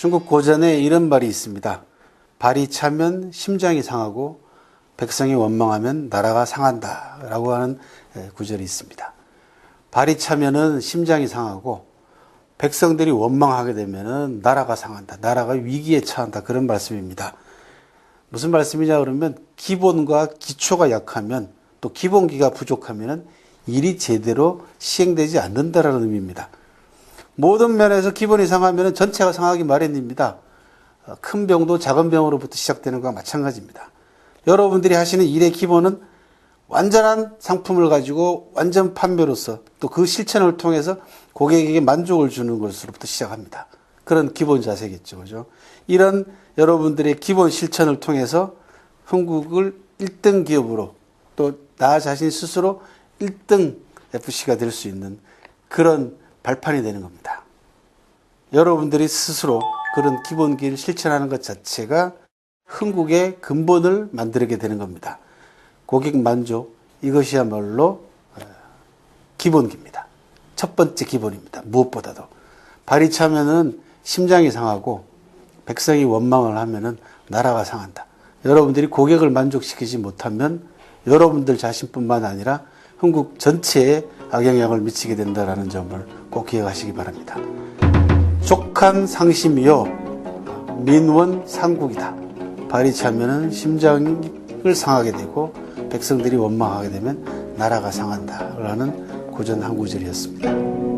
중국 고전에 이런 말이 있습니다. 발이 차면 심장이 상하고 백성이 원망하면 나라가 상한다. 라고 하는 예, 구절이 있습니다. 발이 차면은 심장이 상하고 백성들이 원망하게 되면은 나라가 상한다. 나라가 위기에 처한다. 그런 말씀입니다. 무슨 말씀이냐 그러면 기본과 기초가 약하면 또 기본기가 부족하면은 일이 제대로 시행되지 않는다라는 의미입니다. 모든 면에서 기본이 상하면 전체가 상하기 마련입니다. 어, 큰 병도 작은 병으로부터 시작되는 것과 마찬가지입니다. 여러분들이 하시는 일의 기본은 완전한 상품을 가지고 완전 판매로서 또 그 실천을 통해서 고객에게 만족을 주는 것으로부터 시작합니다. 그런 기본 자세겠죠. 그죠? 이런 여러분들의 기본 실천을 통해서 흥국을 1등 기업으로 또 나 자신 스스로 1등 FC가 될 수 있는 그런 발판이 되는 겁니다. 여러분들이 스스로 그런 기본기를 실천하는 것 자체가 흥국의 근본을 만들게 되는 겁니다. 고객 만족 이것이야말로 어, 기본기입니다. 첫 번째 기본입니다. 무엇보다도 발이 차면은 심장이 상하고 백성이 원망을 하면은 나라가 상한다. 여러분들이 고객을 만족시키지 못하면 여러분들 자신뿐만 아니라 한국 전체에 악영향을 미치게 된다라는 점을 꼭 기억하시기 바랍니다. 족한 상심이요 민원 상국이다. 발이 차면은 심장을 상하게 되고 백성들이 원망하게 되면 나라가 상한다라는 고전 한 구절이었습니다.